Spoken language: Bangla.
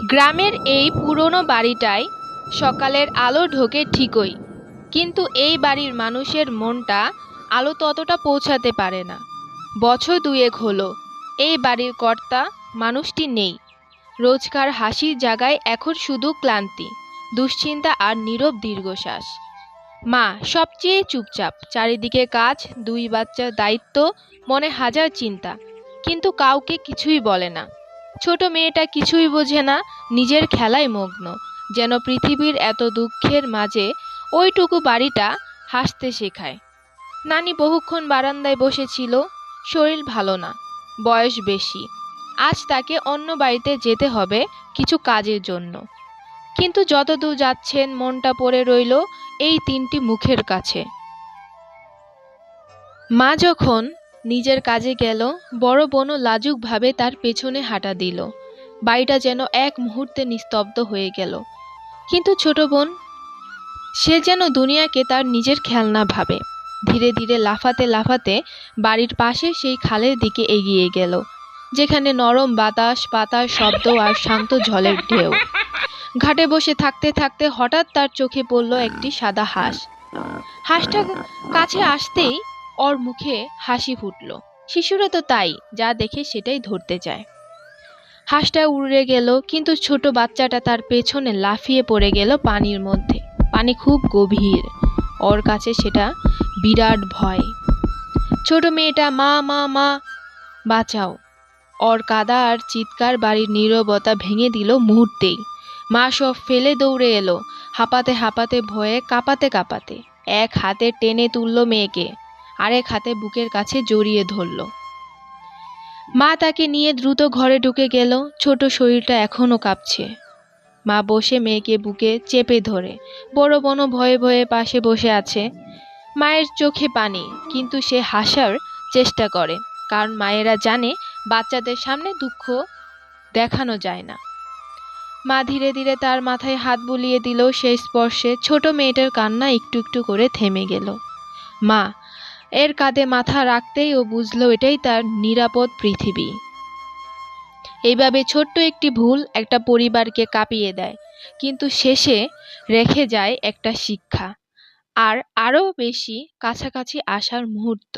গ্রামের এই পুরনো বাড়িটায় সকালের আলো ঢোকে ঠিকই, কিন্তু এই বাড়ির মানুষের মনটা আলো ততটা পৌঁছাতে পারে না। বছর দুয়েক হলো, এই বাড়ির কর্তা মানুষটি নেই। রোজকার হাসির জায়গায় এখন শুধু ক্লান্তি, দুশ্চিন্তা আর নীরব দীর্ঘশ্বাস। মা সবচেয়ে চুপচাপ, চারিদিকে কাজ, দুই বাচ্চার দায়িত্ব, মনে হাজার চিন্তা, কিন্তু কাউকে কিছুই বলে না। ছোট মেয়েটা কিছুই বোঝে না, নিজের খেলায় মগ্ন। যেন পৃথিবীর এত দুঃখের মাঝে ওইটুকু বাড়িটা হাসতে শেখায়। নানি বহুক্ষণ বারান্দায় বসেছিল, শরীর ভালো না, বয়স বেশি। আজ তাকে অন্য বাড়িতে যেতে হবে কিছু কাজের জন্য। কিন্তু যতদূর যাচ্ছেন, মনটা পড়ে রইল এই তিনটি মুখের কাছে। মা যখন নিজের কাজে গেল, বড় বোনও লাজুকভাবে তার পেছনে হাঁটা দিল। বাড়িটা যেন এক মুহূর্তে নিস্তব্ধ হয়ে গেল। কিন্তু ছোট বোন, সে যেন দুনিয়াকে তার নিজের খেলনা ভাবে। ধীরে ধীরে লাফাতে লাফাতে বাড়ির পাশে সেই খালের দিকে এগিয়ে গেল, যেখানে নরম বাতাস, পাতার শব্দ আর শান্ত জলের ঢেউ। ঘাটে বসে থাকতে থাকতে হঠাৎ তার চোখে পড়ল একটি সাদা হাঁস। হাঁসটা কাছে আসতেই ওর মুখে হাসি ফুটল। শিশুরা তো তাই, যা দেখে সেটাই ধরতে চায়। হাঁসটা উড়ে গেল, কিন্তু ছোট বাচ্চাটা তার পেছনে লাফিয়ে পড়ে গেল পানির মধ্যে। পানি খুব গভীর। ওর কাছে সেটা বিরাট ভয়। ছোট মেয়েটা, মা মা মা, বাঁচাও। ওর কাদা আর চিৎকার বাড়ির নীরবতা ভেঙে দিল মুহূর্তেই। মা সব ফেলে দৌড়ে এলো, হাঁপাতে হাঁপাতে, ভয়ে কাঁপাতে কাঁপাতে। এক হাতে টেনে তুলল মেয়েকে। আরেক হাতে বুকের কাছে জড়িয়ে ধরল। মা তাকে নিয়ে দ্রুত ঘরে ঢুকে গেল। ছোট শরীরটা এখনও কাঁপছে। মা বসে মেয়েকে বুকে চেপে ধরে। বড় বোনও ভয়ে ভয়ে পাশে বসে আছে। মায়ের চোখে পানি, কিন্তু সে হাসার চেষ্টা করে। কারণ মায়েরা জানে বাচ্চাদের সামনে দুঃখ দেখানো যায় না। মা ধীরে ধীরে তার মাথায় হাত বুলিয়ে দিল। সেই স্পর্শে ছোট মেয়েটার কান্না একটু একটু করে থেমে গেল। মা এর কাঁধে মাথা রাখতেই ও বুঝল এটাই তার নিরাপদ পৃথিবী। এইভাবে ছোট্ট একটি ভুল একটা পরিবারকে কাঁপিয়ে দেয়, কিন্তু শেষে রেখে যায় একটা শিক্ষা, আর আরও বেশি কাছাকাছি আসার মুহূর্ত।